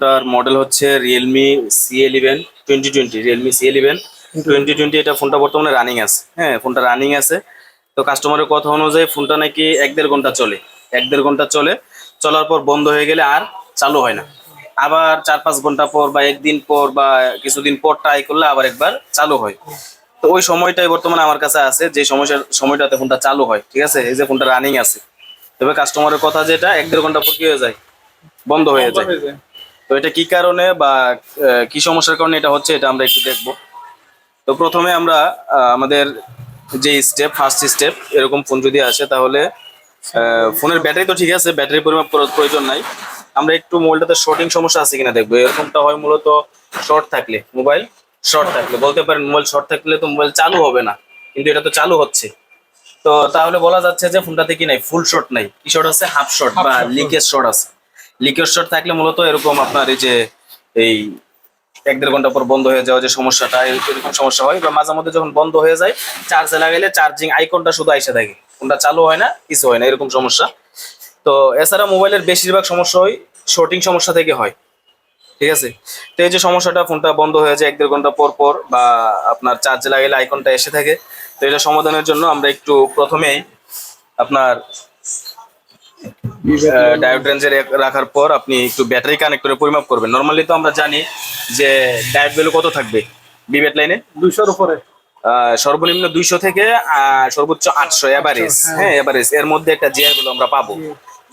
ফোনটার মডেল হচ্ছে Realme C eleven twenty twenty Realme C eleven twenty twenty এটা ফোনটা বর্তমানে রানিং আছে। হ্যাঁ ফোনটা রানিং আছে। তো কাস্টমারের কথা অনুযায়ী ফোনটা নাকি এক দেড় ঘণ্টা চলে এক দেড় ঘণ্টা চলে। চলার পর বন্ধ হয়ে গেলে আর চালু হয় না। আবার চার পাঁচ ঘণ্টা পর বা একদিন পর বা কিছুদিন পর ট্রাই করলে আবার একবার চালু হয়। তো ওই সময়টাই বর্তমানে আমার কাছে আছে যে সমস্যার সময়টাতে ফোনটা চালু হয় ঠিক আছে? এই যে ফোনটা রানিং আছে। তবে কাস্টমারের কথা যেটা এক দেড় ঘণ্টা পর কি হয়ে যায়? বন্ধ হয়ে যায়। তো এটা কি কারণে বা কি সমস্যার কারণে এটা হচ্ছে এটা আমরা একটু দেখব। তো প্রথমে আমরা আমাদের যে স্টেপ ফার্স্ট স্টেপ এরকম ফোন যদি আসে তাহলে ফোনের ব্যাটারি তো ঠিক আছে ব্যাটারি পরিমাপ করার প্রয়োজন নাই। আমরা একটু মোবাইলটাতে শর্টিং সমস্যা আছে কিনা দেখব। এরকমটা হয় মূলত শর্ট থাকলে মোবাইল শর্ট থাকলে। বলতে পারেন মোবাইল শর্ট থাকলে তো মোবাইল চালু হবে না কিন্তু এটা তো চালু হচ্ছে। তো তাহলে বলা যাচ্ছে যে ফোনটাতে কি নাই? ফুল শর্ট নাই। কি শর্ট আছে? হাফ শর্ট বা লিকেজ শর্ট আছে। লিকেজ শর্ট থাকলে মূলত এরকম আপনার এই যে, এই এক দেড় ঘণ্টা পর বন্ধ হয়ে যাওয়া যে সমস্যাটা এরকম সমস্যা হয়। বা মাঝে মধ্যে যখন বন্ধ হয়ে যায় চার্জে লাগাইলে চার্জিং আইকনটা শুধু আইসে থাকে। ফোনটা চালু হয় না, কিছু হয় না, এরকম সমস্যা। তো এছাড়া মোবাইলের বেশিরভাগ সমস্যা হয় শর্টিং সমস্যা থেকে হয়। ঠিক আছে? তো এই যে সমস্যাটা, ফোনটা বন্ধ হয়ে যায় এক দেড় ঘণ্টা পর পর, বা আপনার চার্জে লাগাইলে আইকনটা এসে থাকে। তো এটা সমাধানের জন্য আমরা একটু প্রথমেই আপনার ডায়োড রেঞ্জে রাখার পর আপনি একটু ব্যাটারি কানেক্ট করে পরিমাপ করবেন। নর্মালি তো আমরা জানি যে ডায়োড ভ্যালু কত থাকবে বিবেট লাইনে? দুইশোর উপরে। সর্বনিম্ন দুইশো থেকে সর্বোচ্চ আটশো এভারেজ হ্যাঁ। এভারেজ এর মধ্যে একটা জিআরগুলো আমরা পাবো।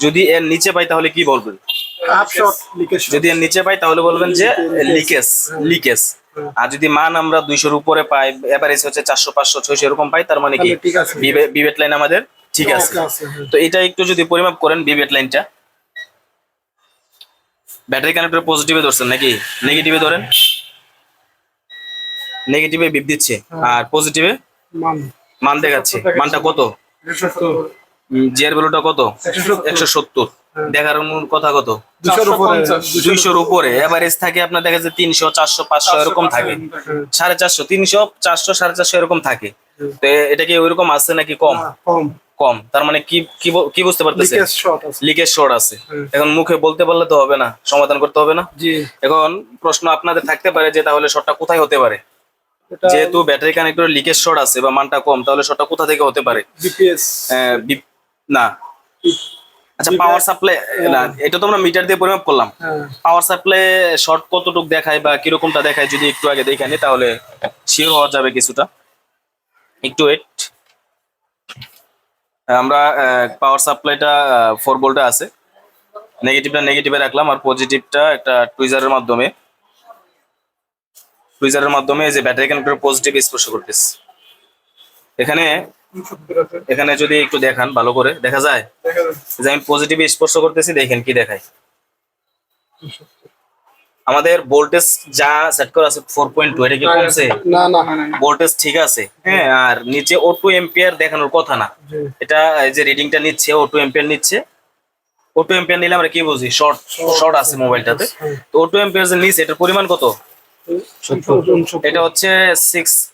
যদি এর নিচে পাই তাহলে কি বলবেন? যদি এর নিচে পাই তাহলে বলবেন যে লিকেজ লিকেজ আর যদি মান আমরা দুইশোর উপরে পাই এভারেজ হচ্ছে চারশো পাঁচশো ছয়শো এরকম পাই তার মানে কি? বিবেট লাইন আমাদের ঠিক আছে। হ্যাঁ। তো এটা একটু যদি পরিমাপ করেন বিবেট লাইনটা ব্যাটারি কানেক্টর পজিটিভে ধরছেন নাকি? নেগেটিভে ধরেন। নেগেটিভে বিপ দিচ্ছে। আর পজিটিভে মান। মান দেখাচ্ছে। মানটা কত? জিয়ার ভ্যালুটা কত? একশো সত্তর। দেখার অনুর কথা কত? দুইশোর উপরে। দুইশোর উপরে। এভারেজ থাকে আপনার দেখা যাচ্ছে তিনশো চারশো পাঁচশো এরকম থাকে। সাড়ে চারশো তিনশো চারশো সাড়ে চারশো এরকম থাকে। তো এটা কি ওইরকম আছে নাকি কম? হ্যাঁ, কম। কম। তার মানে কি কি বুঝতে পারতেছে লিকেজ শর্ট আছে। এখন মুখে বলতে পারলে তো হবে না সমাধান করতে হবে না। জি। এখন প্রশ্ন আপনাদের থাকতে পারে যে তাহলে শর্টটা কোথায় হতে পারে? যেহেতু ব্যাটারি কানেক্টর লিকেজ শর্ট আছে বা মানটা কম তাহলে শর্টটা কোথা থেকে হতে পারে? বিপিএস না। আচ্ছা পাওয়ার সাপ্লাই না এটা তো আমরা মিটার দিয়ে পরিমাপ করলাম। হ্যাঁ। পাওয়ার সাপ্লাই শর্ট কতটুক দেখায় বা কিরকমটা দেখায় যদি একটু আগে দেখে নি তাহলে শিওর হওয়া যাবে কিছুটা। একটু ওয়েট আমরা পাওয়ার সাপ্লাইটা ফোর ভোল্টে আছে। নেগেটিভটা নেগেটিভে রাখলাম আর পজিটিভটা একটা টুইজারের মাধ্যমে। টুইজারের মাধ্যমে যে ব্যাটারি কানেক্টর পজিটিভ স্পর্শ করতেছে। এখানে এখানে যদি একটু দেখান ভালো করে দেখা যায়? যে আমি পজিটিভ স্পর্শ করতেছি দেখেন কি দেখায়। আমাদের ভোল্টেজ যা সেট করা আছে ফোর পয়েন্ট টু এটা কি কমছে? না না ভোল্টেজ ঠিক আছে হ্যাঁ আর নিচে ও টু এম্পিয়ার দেখানোর কথা না। এটা এই যে রিডিংটা নিচ্ছে ও টু এম্পিয়ার নিচ্ছে। ও টু এম্পিয়ার নিলে আমরা কি বুঝি? শর্ট শর্ট আছে মোবাইলটাতে তো ও টু এম্পিয়ার যে নিচ্ছে এটার পরিমাণ কত? এটা হচ্ছে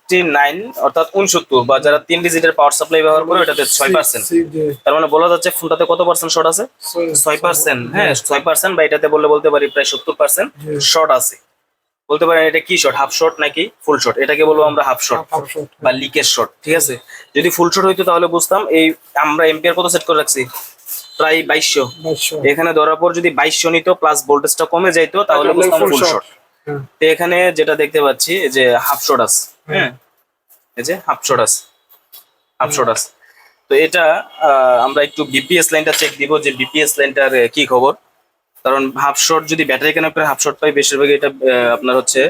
সিক্সটি নাইন অর্থাৎ উনসত্তর বা যারা তিন ডিজিটের পাওয়ার সাপ্লাই ব্যবহার করে এটাতে ছয় পার্সেন্ট তার মানে বলা যাচ্ছে ফোনটাতে কত পার্সেন্ট শর্ট আছে? ছয় পার্সেন্ট হ্যাঁ ছয় পার্সেন্ট বা এটাতে বললে বলতে পারি প্রায় সত্তর পার্সেন্ট শর্ট আছে। বলতে পারেন এটা কি শর্ট হাফ শর্ট নাকি ফুল শর্ট এটাকে বলব আমরা হাফ শর্ট বা লিকেজ শর্ট ঠিক আছে? যদি ফুল শর্ট হইতো তাহলে বুঝতাম এই আমরা এম্পিয়ার কত সেট করে রাখছি? প্রায় বাইশশো। এখানে ধরার পর যদি বাইশশো নিত প্লাস ভোল্টেজটা কমে যাইতো তাহলে বুঝতাম ফুল। শর্ট তো এখানে যেটা দেখতে পাচ্ছি যে হাফ শর্ট আছে। হ্যাঁ। এই যে হাফ শর্ট আছে হাফ আছে তো এটা আমরা একটু বিপিএস লাইনটা চেক দিব যে বিপিএস লাইনটার কি খবর? কারণ হাফ শর্ট যদি ব্যাটারি কানেক্টর হাফ শর্ট পাই বেশিরভাগ এটা আপনার হচ্ছে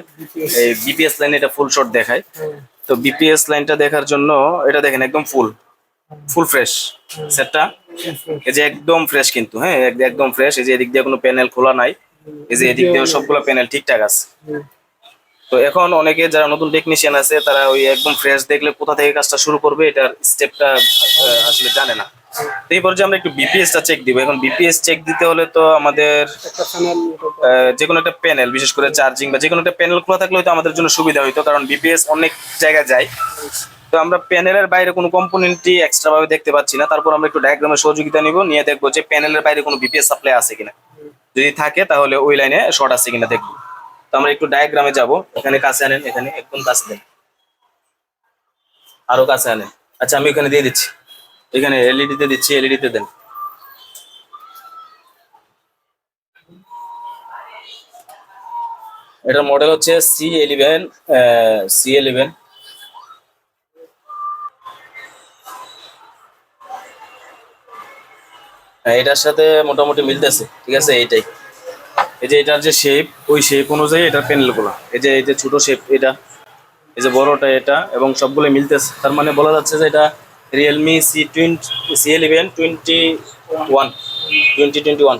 এই বিপিএস লাইনে এটা ফুল শর্ট দেখায়। তো বিপিএস লাইনটা দেখার জন্য এটা দেখেন একদম ফুল ফুল ফ্রেশ সেটটা এই যে একদম ফ্রেশ কিন্তু হ্যাঁ একদম ফ্রেশ এই যে এদিক দিয়ে কোনো প্যানেল খোলা নাই। এই যে এদিক দিয়ে সবগুলো প্যানেল ঠিকঠাক আছে। তো এখন অনেকে যারা নতুন টেকনিশিয়ান আছে, তারা ওই একদম ফ্রেশ দেখলে কোথা থেকে কাজটা শুরু করবে, এটার স্টেপটা আসলে জানে না। এই পর্যায়ে আমরা একটু বিপিএস টা চেক দিব। এখন বিপিএস চেক দিতে হলে তো আমাদের যে কোনো একটা প্যানেল বিশেষ করে চার্জিং বা যে কোনো একটা প্যানেল খোলা থাকলে হয়তো আমাদের জন্য সুবিধা হইতো, কারণ বিপিএস অনেক জায়গায় যায়। তো আমরা প্যানেলের বাইরে কোনো কম্পোনেন্টই এক্সট্রা ভাবে দেখতে পাচ্ছি না। তারপর আমরা একটু ডায়াগ্রামের সহযোগিতা নিব, নিয়ে দেখব যে প্যানেলের বাইরে কোনো বিপিএস সাপ্লাই আছে কিনা। যদি থাকে তাহলে ওই লাইনে শর্ট আছে কিনা দেখব। তো আমরা একটু ডায়াগ্রামে যাব। এখানে কাছে আনেন, এখানে একদম কাছে দেন। আরও কাছে আনেন। আচ্ছা আমি এখানে দিয়ে দিচ্ছি। এখানে এলইডি তে দিচ্ছি এলইডি তে দেন। এটার মডেল হচ্ছে সি এলিভেন সি এলিভেন এটার সাথে মোটামুটি মিলতেছে। ঠিক আছে, এইটাই। এই যে এটার যে শেপ ওই শেপ অনুযায়ী এটার প্যানেলগুলো এই যে এই যে ছোট শেপ এটা, এই যে বড়টা এটা, এবং সবগুলো মিলতেছে। তার মানে বলা যাচ্ছে যে এটা Realme C twenty C eleven twenty one twenty twenty one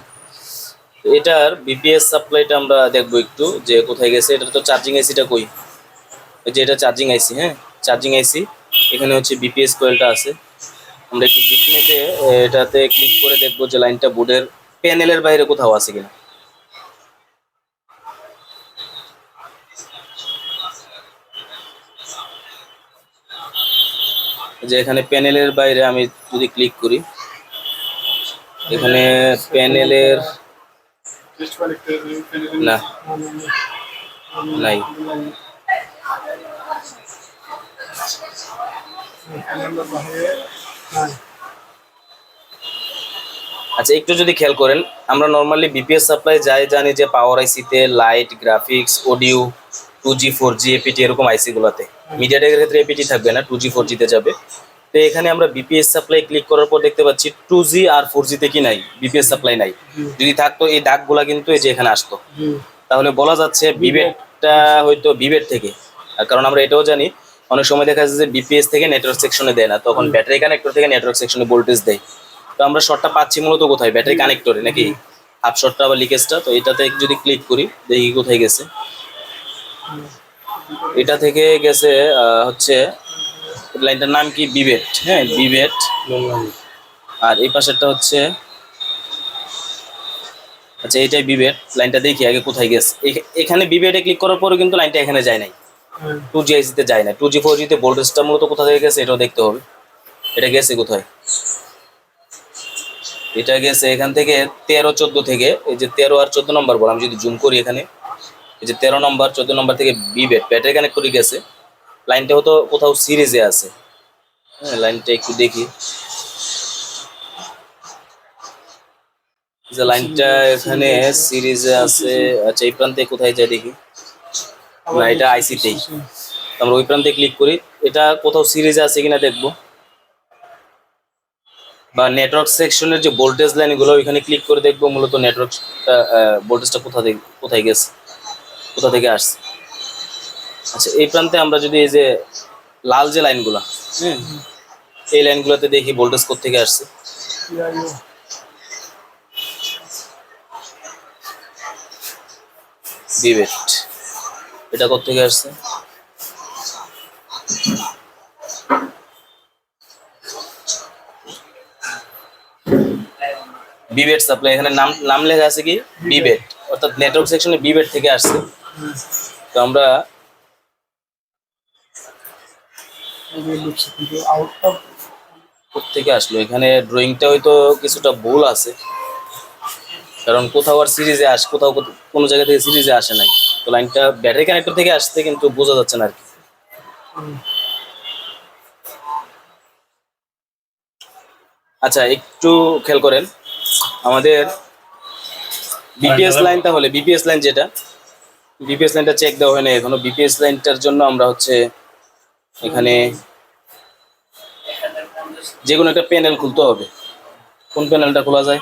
এটার বিপিএস সাপ্লাইটা আমরা দেখব একটু, যে কোথায় গেছে। এটা তো চার্জিং আইসিটা কই? এই যে এটা চার্জিং আইসি হ্যাঁ? চার্জিং আইসি এখানে হচ্ছে বিপিএস কয়েলটা আছে। আমরা একটু বিটনেটে এটাতে ক্লিক করে দেখব যে লাইনটা বোর্ডের প্যানেলের বাইরে কোথাও আছে কিনা। যে এখানে প্যানেলের বাইরে আমি যদি ক্লিক করি, এখানে প্যানেলের না, নাই। আচ্ছা একটু যদি খেয়াল করেন, আমরা নর্মালি বিপিএস সাপ্লাই যাই, জানি যে power আইসিতে light graphics audio two G four G APT এরকম আইসি গুলাতে। মিডিয়াটেকের ক্ষেত্রে এপিটি থাকবে না টু জি ফোর জিতে যাবে। তো এখানে আমরা বিপিএস সাপ্লাই ক্লিক করার পর দেখতে পাচ্ছি টু জি আর ফোর জিতে কি নাই বিপিএস সাপ্লাই নাই। যদি থাকতো এই দাগগুলা কিন্তু এই যে এখানে আসতো। তাহলে বলা যাচ্ছে বিবেটটা হয়তো বিবেট থেকে। কারণ আমরা এটাও জানি অনেক সময় দেখা যাচ্ছে যে বিপিএস থেকে নেটওয়ার্ক সেকশনে দেয় না তখন ব্যাটারি কানেক্টর থেকে নেটওয়ার্ক সেকশনে ভোল্টেজ দেয়। তো আমরা শর্টটা পাচ্ছি মূলত কোথায়? ব্যাটারি কানেক্টরে নাকি? হাফ শর্টটা বা লিকেজটা তো এটাতে যদি ক্লিক করি দেখি কোথায় গেছে। এটা থেকে গেছে হচ্ছে লাইনটার নাম কি? বিবেট হ্যাঁ বিবেট। আর এই পাশেরটা হচ্ছে আচ্ছা এইটাই বিবেট। লাইনটা দেখি আগে কোথায় গেছে। এখ- এখানে বিবেটে ক্লিক করার পরে কিন্তু লাইনটা এখানে যায় নাই। টু জি আইসিতে যায় না টু জি ফোর জিতে ভোল্টেজটা মূলত কোথা থেকে গেছে এটাও দেখতে হবে। এটা গেছে কোথায়? এটা গেছে এখান থেকে তেরো চোদ্দ থেকে। এই যে তেরো আর চোদ্দ নম্বর বল আমি যদি জুম করি এখানে। এই যে তেরো নম্বর, চোদ্দ নম্বর থেকে বিবেট ব্যাটারি কানেক্ট করে গেছে। লাইনটা হয়তো কোথাও সিরিজে আছে। হ্যাঁ লাইনটা একটু দেখি। যে লাইনটা এখানে সিরিজে আছে। আচ্ছা এই প্রান্তে কোথায় যায় দেখি? না, এটা আইসিতেই আমরা ওই প্রান্তে ক্লিক করি। এটা কোথাও সিরিজে আছে কিনা দেখব। বা নেটওয়ার্ক সেকশনের যে ভোল্টেজ লাইনগুলো ওইখানে ক্লিক করে দেখব। মূলত নেটওয়ার্ক ভোল্টেজটা কোথা কোথায় গেছে। কোথা থেকে আসছে? আচ্ছা এই প্রান্তে আমরা যদি এই যে লাল যে লাইনগুলো হ্যাঁ এই লাইনগুলোতে দেখি ভোল্টেজ থেকে আসছে? এটা থেকে আসছে? বিবেট সাপ্লাই, এখানে নাম নাম লেখা আছে কি? বিবেট অর্থাৎ নেটওয়ার্ক সেকশনে বিবেট থেকে আসছে। তো আমরা থেকে আসলো? এখানে ড্রয়িংটা হয়তো কিছুটা ভুল আছে। কারণ কোথাও আর সিরিজে আস কোথাও কোনো জায়গা থেকে সিরিজে আসে নাই। তো লাইনটা ব্যাটারি কানেক্টর থেকে আসছে কিন্তু বোঝা যাচ্ছে না আর কি। আচ্ছা একটু খেয়াল করেন। আমাদের বিপিএস লাইন তাহলে বিপিএস লাইন যেটা। বিপিএস লাইনটা চেক দেওয়া হয় না এখনও বিপিএস লাইনটার জন্য আমরা হচ্ছে এখানে যে কোনো একটা প্যানেল খুলতে হবে। কোন প্যানেলটা খোলা যায়?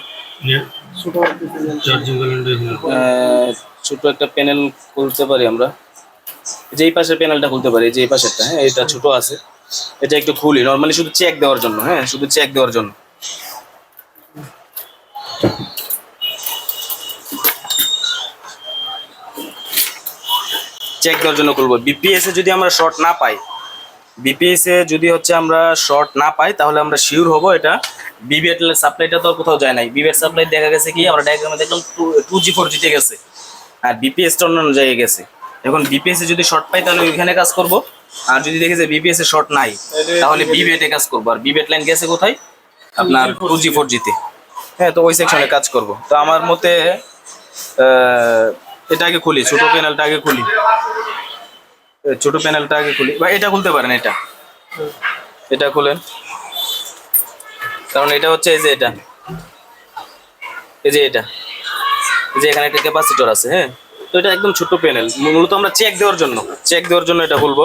ছোট একটা প্যানেল খুলতে পারি আমরা। যে এই পাশের প্যানেলটা খুলতে পারি যে এই পাশেরটা হ্যাঁ এটা ছোট আছে। এটা একটু খুলি। নর্মালি শুধু চেক দেওয়ার জন্য হ্যাঁ শুধু চেক দেওয়ার জন্য। চেক দেওয়ার জন্য খুলবো। বিপিএস এ যদি আমরা শর্ট না পাই বিপিএস এ যদি হচ্ছে আমরা শর্ট না পাই তাহলে আমরা শিওর হব এটা। বিবিএট সাপ্লাইটা তো আর কোথাও যায় নাই। বিবিএট সাপ্লাই দেখা গেছে কি আমরা ডায়াগ্রামে দেখলাম টু জি ফোর জিতে গেছে। আর বিপিএসটা অন্যান্য জায়গায় গেছে। এখন বিপিএস এ যদি শর্ট পাই তাহলে ওইখানে কাজ করব। আর যদি দেখি যে বিপিএস এ শর্ট নাই তাহলে বিবিএট এ কাজ করব। আর বিবিএট লাইন গেছে কোথায়? আপনার টু জি ফোর জিতে হ্যাঁ তো ওই সেকশনে কাজ করব। তো আমার মতে আহ, এটা আগে খুলি ছোট প্যানেলটা আগে খুলি। ছোট প্যানেলটা আগে খুলি। বা এটা খুলতে পারেন এটা। এটা খুলেন। কারণ এটা হচ্ছে এই যে এটা। এই যে এটা। এই যে এখানে একটা ক্যাপাসিটর আছে হ্যাঁ? তো এটা একদম ছোট প্যানেল মূলত আমরা চেক দেওয়ার জন্য। চেক দেওয়ার জন্য এটা খুলবো?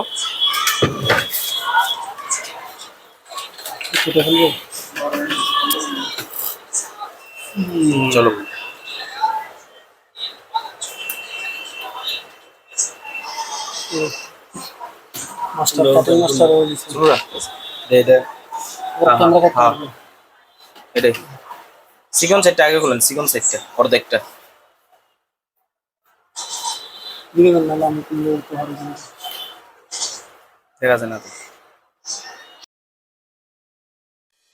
চলো। মাস্টার কাটিং মাস্টার হয়ে গেছে শুরু রাখ। ক্যামেরা কাটতে। এটাই। সিকন সেটটা আগে খুলেন সিকন সেটটা অর্ধেকটা। দিবেন নাহলে আমি কিনলে উঠতে পারব দেখা যায় না তো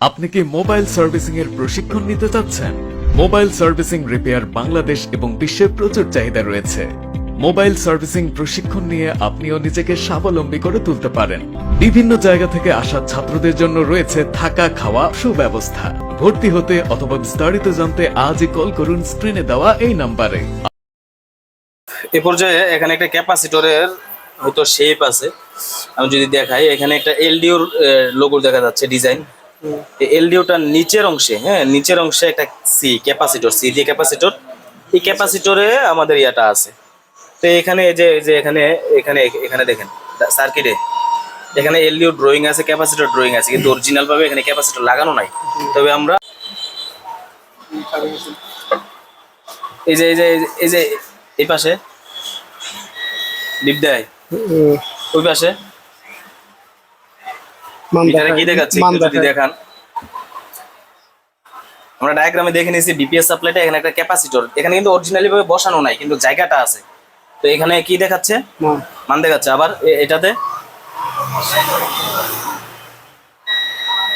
আপনি কি মোবাইল সার্ভিসিং এর প্রশিক্ষণ নিতে চাচ্ছেন? মোবাইল সার্ভিসিং রিপেয়ার বাংলাদেশ এবং বিশ্বের প্রচুর চাহিদা রয়েছে। মোবাইল সার্ভিসিং প্রশিক্ষণ নিয়ে আপনিও নিজেকে স্বাবলম্বী করে তুলতে পারেন। বিভিন্ন জায়গা থেকে আসা ছাত্রদের জন্য রয়েছে থাকা খাওয়া সুব্যবস্থা। ভর্তি হতে অথবা বিস্তারিত জানতে আজই কল করুন স্ক্রিনে দেওয়া এই নাম্বারে। এ পর্যায়ে এখানে একটা ক্যাপাসিটরের হয়তো শেপ আছে। আমি যদি দেখাই, এখানে একটা এলডিওর লোগো দেখা যাচ্ছে ডিজাইন এলডিওটার নিচের অংশে হ্যাঁ নিচের অংশে একটা সি ক্যাপাসিটর সি দিয়ে ক্যাপাসিটর। এই ক্যাপাসিটরে আমাদের ইয়াটা আছে। তো এখানে এই যে যে এখানে এখানে এখানে দেখেন সার্কিটে এখানে এলডিও ড্রয়িং আছে ক্যাপাসিটর ড্রয়িং আছে কিন্তু অরিজিনাল ভাবে এখানে ক্যাপাসিটর লাগানো নাই। তবে আমরা এই যে এই যে এই যে এই পাশে ডিপ দেয় ওই পাশে। কি দেখাচ্ছে? যদি। দেখান। আমরা ডায়াগ্রামে দেখে নিয়েছি ডিপিএস সাপ্লাইটা এখানে একটা ক্যাপাসিটর এখানে কিন্তু অরিজিনালি ভাবে বসানো নাই কিন্তু জায়গাটা আছে। তো এখানে কি দেখাচ্ছে? মান দেখাচ্ছে। আবার এটাতে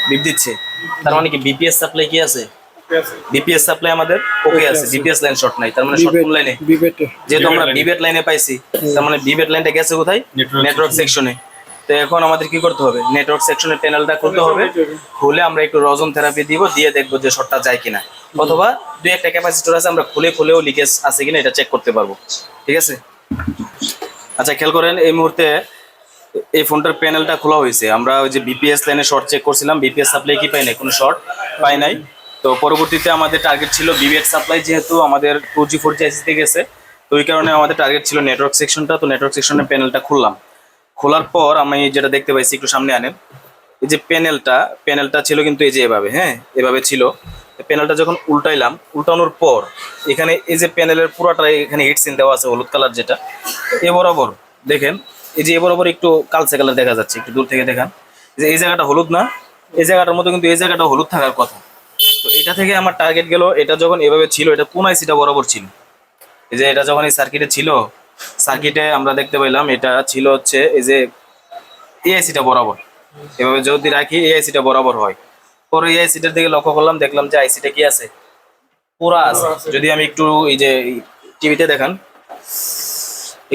বিপ দিচ্ছে। তার মানে কি বিপিএস সাপ্লাই কি আছে? বিপিএস সাপ্লাই আমাদের ওকে আছে। বিপিএস লাইন শর্ট নাই। তার মানে শর্ট কোন লাইনে যেহেতু আমরা বিবেট লাইনে পাইছি তার মানে বিবেট লাইনটা গেছে কোথায়? নেটওয়ার্ক সেকশনে তো এখন আমাদের কি করতে হবে? নেটওয়ার্ক সেকশনের প্যানেলটা খুলতে হবে। খুলে আমরা একটু রজন থেরাপি দিব দিয়ে দেখব যে শর্টটা যায় কিনা। অথবা দুই একটা ক্যাপাসিটর আছে আমরা খুলে খুলেও লিকেজ আছে কিনা এটা চেক করতে পারব। ঠিক আছে? আচ্ছা খেয়াল করেন, এই মুহূর্তে এই ফোনটার প্যানেলটা খোলা হয়েছে। আমরা ওই যে বিপিএস লাইনে শর্ট চেক করছিলাম বিপিএস সাপ্লাই কি পাই নাই? কোনো শর্ট পাই নাই। তো পরবর্তীতে আমাদের টার্গেট ছিল বিবিএড সাপ্লাই যেহেতু আমাদের টু জি ফোর জি গেছে, তো ওই কারণে আমাদের টার্গেট ছিল নেটওয়ার্ক সেকশনটা তো নেটওয়ার্ক সেকশনের প্যানেলটা খুললাম। খোলার পর আমি যেটা দেখতে পাইছি, একটু সামনে আনেন, এই যে প্যানেলটা প্যানেলটা ছিল কিন্তু এই যে এভাবে হ্যাঁ এভাবে ছিল। প্যানেলটা যখন উল্টাইলাম, উল্টানোর পর এখানে এই যে প্যানেলের পুরোটা এখানে হিট সিন দেওয়া আছে, হলুদ কালার যেটা, এ বরাবর দেখেন, এই যে এ বরাবর একটু কালচে কালার দেখা যাচ্ছে, একটু দূর থেকে দেখান। যে এই জায়গাটা হলুদ না, এই জায়গাটার মতো কিন্তু এই জায়গাটা হলুদ থাকার কথা। তো এটা থেকে আমার টার্গেট গেল, এটা যখন এভাবে ছিল, এটা কোন আইসিটা বরাবর ছিল? এই যে এটা যখন এই সার্কিটে ছিল সার্কিটে আমরা দেখতে পেলাম, এটা ছিল হচ্ছে এই যে এই আইসিটা বরাবর। এভাবে যদি রাখি এই আইসিটা বরাবর হয়। পরে এই আইসিটার দিকে লক্ষ্য করলাম দেখলাম যে আইসিটা কি আছে? পুরা আছে। যদি আমি একটু এই যে টিভিতে দেখান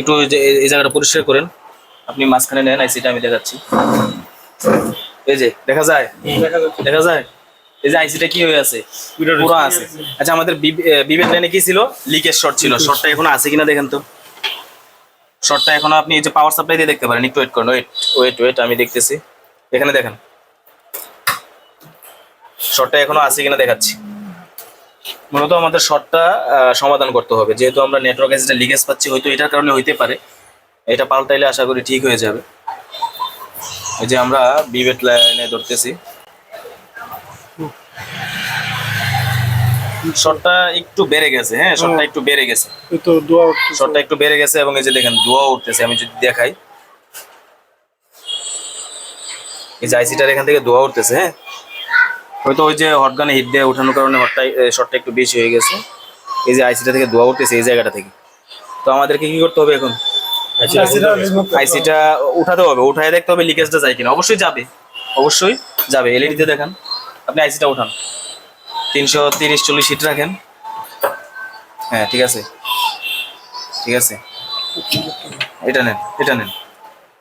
একটু এই জায়গাটা পরিষ্কার করেন। আপনি মাঝখানে নেন আইসিটা আমি দেখাচ্ছি। এই যে দেখা যায়? দেখা যায়? এই যে আইসিটা কি হয়ে আছে? পুরো আছে। আচ্ছা আমাদের বিবেক লাইনে কি ছিল? লিকেজ শর্ট ছিল। শর্টটা এখনও আছে কিনা দেখেন তো। শর্টটা এখনও আপনি এই যে পাওয়ার সাপ্লাই দিয়ে দেখতে পারেন। একটু ওয়েট করুন ওয়েট ওয়েট ওয়েট আমি দেখতেছি। এখানে দেখেন। শর্টটা এখনও আছে কিনা দেখাচ্ছি। মূলত আমাদের শর্টটা সমাধান করতে হবে। যেহেতু আমরা নেটওয়ার্কে যেটা লিকেজ পাচ্ছি হয়তো এটার কারণে হইতে পারে। এটা পাল্টাইলে আশা করি ঠিক হয়ে যাবে। এই যে আমরা বিবেট লাইনে ধরতেছি। শর্টটা একটু বেড়ে গেছে হ্যাঁ শর্টটা একটু বেড়ে গেছে। তো দোয়া উঠতেছে। একটু বেড়ে গেছে এবং এই যে দেখেন ধোয়া উঠতেছে আমি যদি দেখাই। এই যে আইসিটার এখান থেকে ধোয়া উঠতেছে হ্যাঁ। হয়তো ওই যে হটগানে হিট দিয়ে ওঠানোর কারণে হটটা শর্টটা একটু বেশি হয়ে গেছে। এই যে আইসিটা থেকে ধোয়া উঠতেছে এই জায়গাটা থেকে। তো আমাদেরকে কি করতে হবে এখন। আইসিটা উঠাতে হবে। উঠায় দেখতে হবে লিকেজটা যায় কিনা। অবশ্যই যাবে। অবশ্যই যাবে। এলইডিতে দেখান। আপনি আইসিটা উঠান। তিনশো তিরিশ চল্লিশ হিট রাখেন। হ্যাঁ ঠিক আছে। ঠিক আছে। এটা নেন এটা নেন।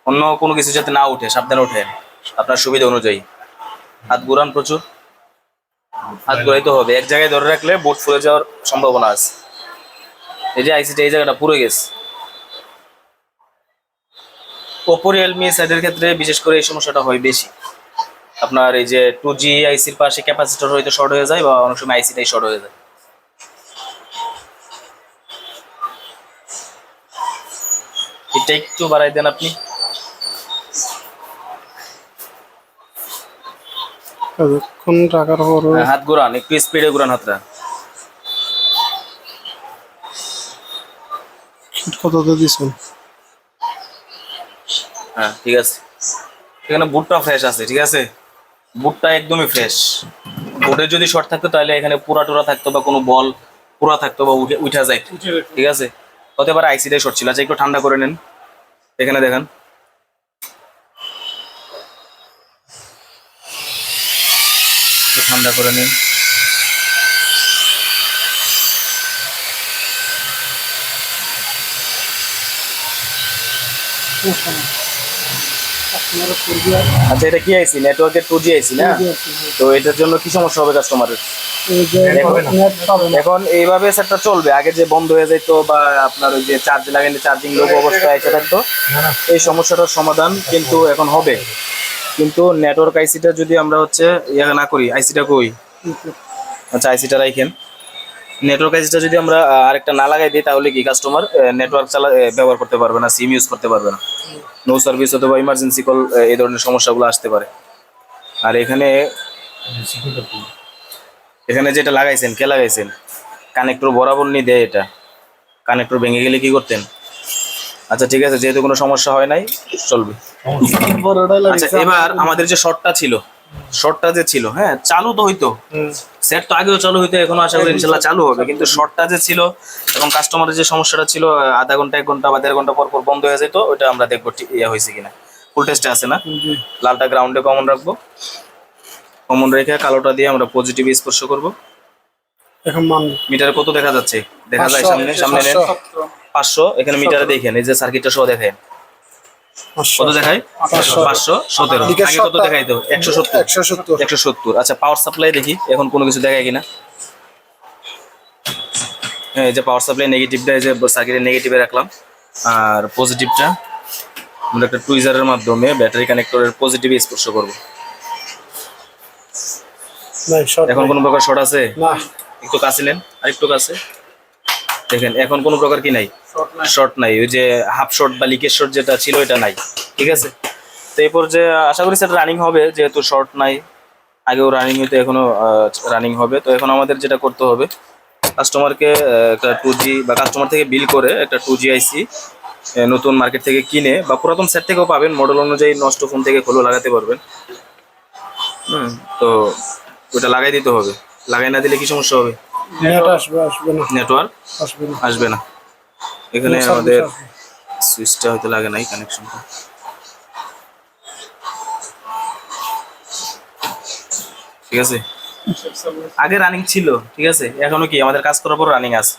অন্য কোনো কিছু যাতে না উঠে সাবধানে উঠে আপনার সুবিধা অনুযায়ী। হাত ঘুরান প্রচুর। হাত ঘুরাইতে হবে। এক জায়গায় ধরে রাখলে বোট ফুলে যাওয়ার সম্ভাবনা আছে। এই যে আইসিটা, এই জায়গাটা পুরো গেছে। ওপো রিয়েলমি সাইডের ক্ষেত্রে বিশেষ করে এই সমস্যাটা হয় বেশি। আপনার এই যে টু জি আইসির পাশে ক্যাপাসিটর হয়তো শর্ট হয়ে যায় বা অনেক সময় আইসিটাই শর্ট হয়ে যায়। এটা একটু বাড়াই দেন আপনি। এতক্ষণ টাকার পর হ্যাঁ, হাত ঘোরান একটু স্পিডে ঘোরান হাতটা। কততে দিছেন? হ্যাঁ ঠিক আছে। এখানে বুটটা ফ্রেশ আছে ঠিক আছে? বুটটা একদমই ফ্রেশ বুটের যদি শর্ট থাকতো তাহলে এখানে পুরা টুরা থাকতো বা কোনো বল পুরা থাকতো বা উঠে উঠা যায়। ঠিক আছে? হতে পারে আইসিটাই শর্ট ছিল আচ্ছা একটু ঠান্ডা করে নেন। এখানে দেখেন। ঠান্ডা করে নিন। আচ্ছা এটা কি আইসি? নেটওয়ার্কের টু জি আইসি না? তো এটার জন্য কি সমস্যা হবে কাস্টমারের এখন এইভাবে সেটটা চলবে? আগে যে বন্ধ হয়ে যেত বা আপনার ওই যে চার্জ লাগাইলে চার্জিং লোক অবস্থায় এসে থাকতো এই সমস্যাটার সমাধান কিন্তু এখন হবে। কিন্তু নেটওয়ার্ক আইসিটা যদি আমরা হচ্ছে ইয়ে না করি আইসিটা কই? আচ্ছা আইসিটা রাখেন নেটওয়ার্ক আইসিটা যদি আমরা আরেকটা না লাগাই দিই, তাহলে কি কাস্টমার নেটওয়ার্ক চালা ব্যবহার করতে পারবে না সিম ইউজ করতে পারবে না। নো সার্ভিস অথবা ইমার্জেন্সি কল এই ধরনের সমস্যাগুলো আসতে পারে। আর এখানে এখানে যেটা লাগাইছেন, কে লাগাইছেন? কানেক্টর বরাবর নিয়ে দেয় এটা। কানেক্টর ভেঙে গেলে কি করতেন? আচ্ছা ঠিক আছে যেহেতু কোনো সমস্যা হয় নাই চলবে। আচ্ছা এবার আমাদের যে শর্টটা ছিল শর্টটা যে ছিল হ্যাঁ চালু তো হইতো। সেট তো আগেও চালু হইতো এখনও আশা করি ইনশাল্লাহ চালু হবে। কিন্তু শর্টটা যে ছিল এবং কাস্টমারের যে সমস্যাটা ছিল আধা ঘণ্টা এক ঘণ্টা বা দেড় ঘণ্টা পর পর বন্ধ হয়ে যেত ওটা আমরা দেখব ঠিক ইয়ে হয়েছে কিনা। ফুল টেস্টে আছে না? লালটা গ্রাউন্ডে কমন রাখব। কমন রেখে কালোটা দিয়ে আমরা পজিটিভ স্পর্শ করব। এখন মিটারে কত দেখা যাচ্ছে? দেখা যায় সামনে সামনে পাঁচশো এখানে মিটারে দেখেন এই যে সার্কিটটা সহ কত দেখায় পাঁচশো। পাঁচশো সতেরো। আগে কত শর্টটা- দেখাইতো একশো সত্তর। একশো সত্তর। আচ্ছা পাওয়ার সাপ্লাই দেখি এখন কোনো কিছু দেখায় কিনা? হ্যাঁ এই যে পাওয়ার সাপ্লাই নেগেটিভটা এই যে সার্কিটের নেগেটিভে রাখলাম। আর পজিটিভটা আমরা একটা টুইজারের মাধ্যমে ব্যাটারি কানেক্টরের পজিটিভে স্পর্শ করব। এখন কোনো প্রকার শর্ট আছে? একটু কাছে নেন আর একটু কাছে। দেখেন এখন কোনো প্রকার কি নাই? শর্ট নাই। ওই যে হাফ শর্ট বা লিকেজ শর্ট যেটা ছিল এটা নাই। ঠিক আছে? তো এরপর যে আশা করি সেটা রানিং হবে যেহেতু শর্ট নাই। আগেও রানিং হইতে এখনও রানিং হবে। তো এখন আমাদের যেটা করতে হবে কাস্টমারকে একটা টু জি বা কাস্টমার থেকে বিল করে একটা টু জি আইসি নতুন মার্কেট থেকে কিনে বা পুরাতন সেট থেকেও পাবেন। মডেল অনুযায়ী নষ্ট ফোন থেকে খোলো লাগাতে পারবেন। হুম তো ওটা লাগাই দিতে হবে। লাগাই না দিলে কি সমস্যা হবে? নেট আসবে আসবে না। নেটওয়ার্ক? আসবে না। আসবে না। এখানে আমাদের সুইচটা হয়তো লাগে নাই কানেকশনটা ঠিক আছে? আগে রানিং ছিল ঠিক আছে? এখনও কি? আমাদের কাজ করার পর রানিং আছে।